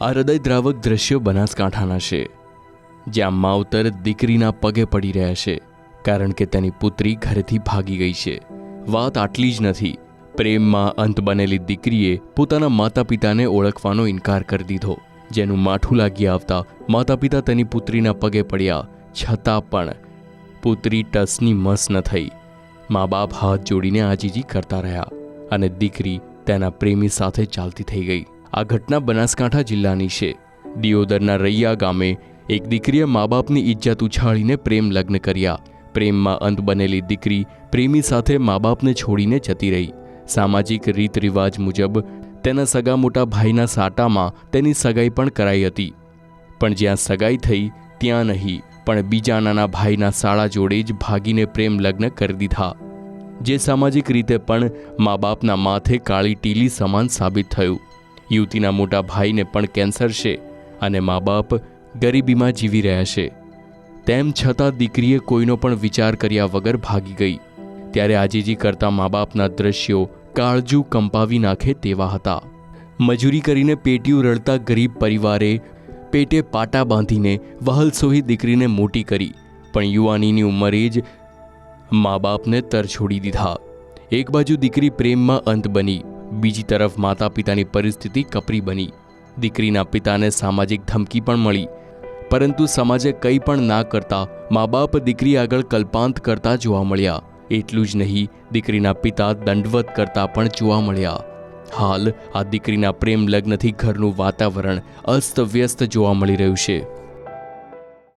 આ હૃદયદ્રાવક દ્રશ્યો બનાસકાંઠાના છે, જ્યાં માવતર દીકરીના પગે પડી રહ્યા છે, કારણ કે તેની પુત્રી ઘરેથી ભાગી ગઈ છે. વાત આટલી જ નથી. પ્રેમમાં અંત બનેલી દીકરીએ પોતાના માતા પિતાને ઓળખવાનો ઇનકાર કરી દીધો, જેનું માઠું લાગી આવતા માતા પિતા તેની પુત્રીના પગે પડ્યા, છતાં પણ પુત્રી ટસની મસ ન થઈ. મા બાપ હાથ જોડીને આજીજી કરતા રહ્યા અને દીકરી તેના પ્રેમી સાથે ચાલતી થઈ ગઈ. આ ઘટના બનાસકાંઠા જિલ્લાની છે. દિયોદરના રૈયા ગામે એક દીકરીએ મા બાપની ઇજ્જત ઉછાળીને પ્રેમ લગ્ન કર્યા. પ્રેમમાં અંત બનેલી દીકરી પ્રેમી સાથે મા બાપને છોડીને જતી રહી. સામાજિક રીત રિવાજ મુજબ તેના સગા મોટા ભાઈના સાટામાં તેની સગાઈ પણ કરાઈ હતી. પણ જ્યાં સગાઈ થઈ, ત્યાં નહીં, પણ બીજા નાના ભાઈના શાળા જોડે જ ભાગીને પ્રેમ લગ્ન કરી દીધા. જે સામાજિક રીતે પણ મા બાપના માથે કાળી ટીલી સમાન સાબિત થયું. યુવતીના મોટા ભાઈને પણ કેન્સર છે અને મા બાપ ગરીબીમાં જીવી રહ્યા છે. તેમ છતાં દીકરીએ કોઈનો પણ વિચાર કર્યા વગર ભાગી ગઈ. ત્યારે આજીજી કરતા મા બાપના દ્રશ્યો કાળજુ કંપાવી નાખે તેવા હતા. મજૂરી કરીને પેટીયું રડતા ગરીબ પરિવારે પેટે પાટા બાંધીને વહલસોહી દીકરીને મોટી કરી, પણ યુવાનીની ઉંમરે જ મા બાપને તર છોડી દીધા. એક બાજુ દીકરી પ્રેમમાં અંત બની બીજી તરફ માતા પિતાની પરિસ્થિતિ કપરી બની. દીકરીના પિતાને સામાજિક ધમકી પણ મળી. પરંતુ સમાજે કંઈ પણ ના કરતા મા બાપ દીકરી આગળ કલ્પાંત કરતા જોવા મળ્યા. એટલું જ નહીં, દીકરીના પિતા દંડવત કરતા પણ જોવા મળ્યા. હાલ આ દીકરીના પ્રેમ લગ્નથી ઘરનું વાતાવરણ અસ્તવ્યસ્ત જોવા મળી રહ્યું છે.